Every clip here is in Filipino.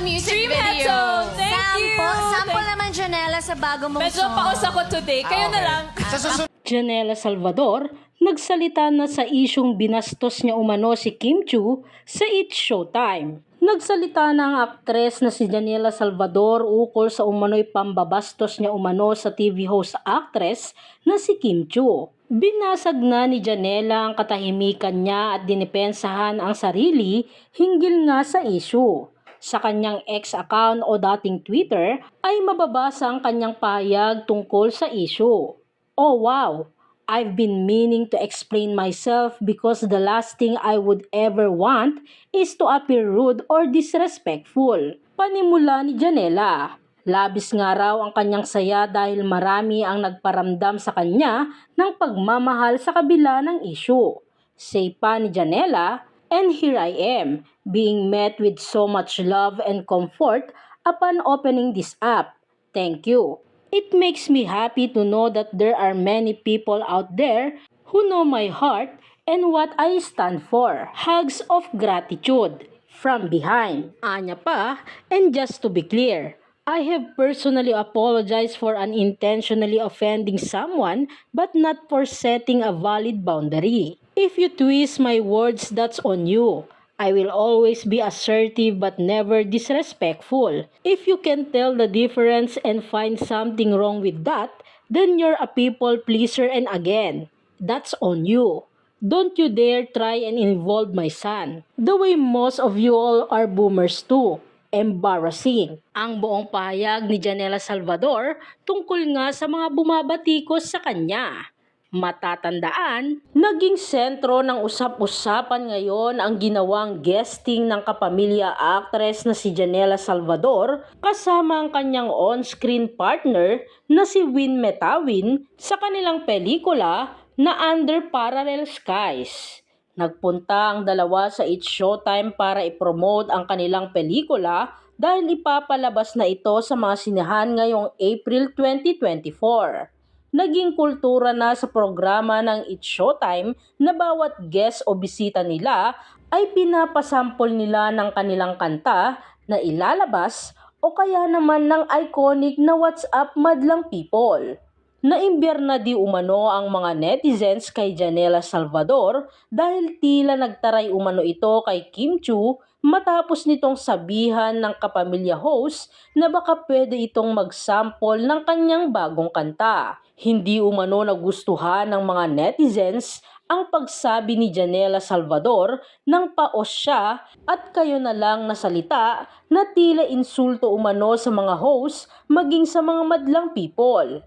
the music Dream video. Headstone. Thank you. Sample, sample Thank- naman, Janela, sa bago mong Medyo song. paus ako today. Kayo na lang. Sa susunod Janela Salvador nagsalita na sa isyong binastos niya umano si Kim Chu sa It's Showtime. Nagsalita na ang aktres na si Janela Salvador ukol sa umano'y pambabastos niya umano sa TV host actress na si Kim Chu. Binasag na ni Janela ang katahimikan niya at dinipensahan ang sarili hinggil nga sa issue. Sa kanyang ex account o dating Twitter ay mababasa ang kanyang pahayag tungkol sa issue. Oh wow, I've been meaning to explain myself because the last thing I would ever want is to appear rude or disrespectful. Panimula ni Janela. Labis nga raw ang kanyang saya dahil marami ang nagparamdam sa kanya ng pagmamahal sa kabila ng issue. Say pa ni Janela, and here I am, being met with so much love and comfort upon opening this app. Thank you. It makes me happy to know that there are many people out there who know my heart and what I stand for. Hugs of gratitude from behind. Anya pa, and just to be clear, I have personally apologized for unintentionally offending someone but not for setting a valid boundary. If you twist my words, that's on you. I will always be assertive but never disrespectful. If you can tell the difference and find something wrong with that, then you're a people pleaser and again, that's on you. Don't you dare try and involve my son. The way most of you all are boomers too. Embarrassing. Ang buong pahayag ni Janela Salvador tungkol nga sa mga bumabatikos sa kanya. Matatandaan, naging sentro ng usap-usapan ngayon ang ginawang guesting ng kapamilya actress na si Janela Salvador kasama ang kanyang on-screen partner na si Win Metawin sa kanilang pelikula na Under Parallel Skies. Nagpunta ang dalawa sa It's Showtime para ipromote ang kanilang pelikula dahil ipapalabas na ito sa mga sinehan ngayong April 2024 naging kultura na sa programa ng It's Showtime na bawat guest o bisita nila ay pinapasampol nila ng kanilang kanta na ilalabas o kaya naman ng iconic na What's Up Madlang People. Naimbyar na di umano ang mga netizens kay Janela Salvador dahil tila nagtaray umano ito kay Kim Chu matapos nitong sabihan ng kapamilya host na baka pwede itong magsample ng kanyang bagong kanta. Hindi umano nagustuhan ng mga netizens ang pagsabi ni Janela Salvador nang paos siya at kayo na lang nasalita na tila insulto umano sa mga host maging sa mga madlang people.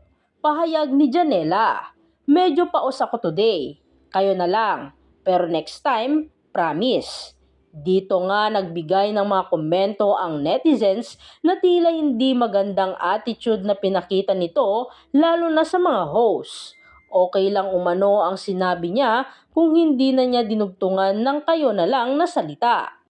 Pahayag ni Janela, medyo paos ako today. Kayo na lang. Pero next time, promise. Dito nga nagbigay ng mga komento ang netizens na tila hindi magandang attitude na pinakita nito lalo na sa mga host. Okay lang umano ang sinabi niya kung hindi na niya dinugtungan ng kayo na lang na salita.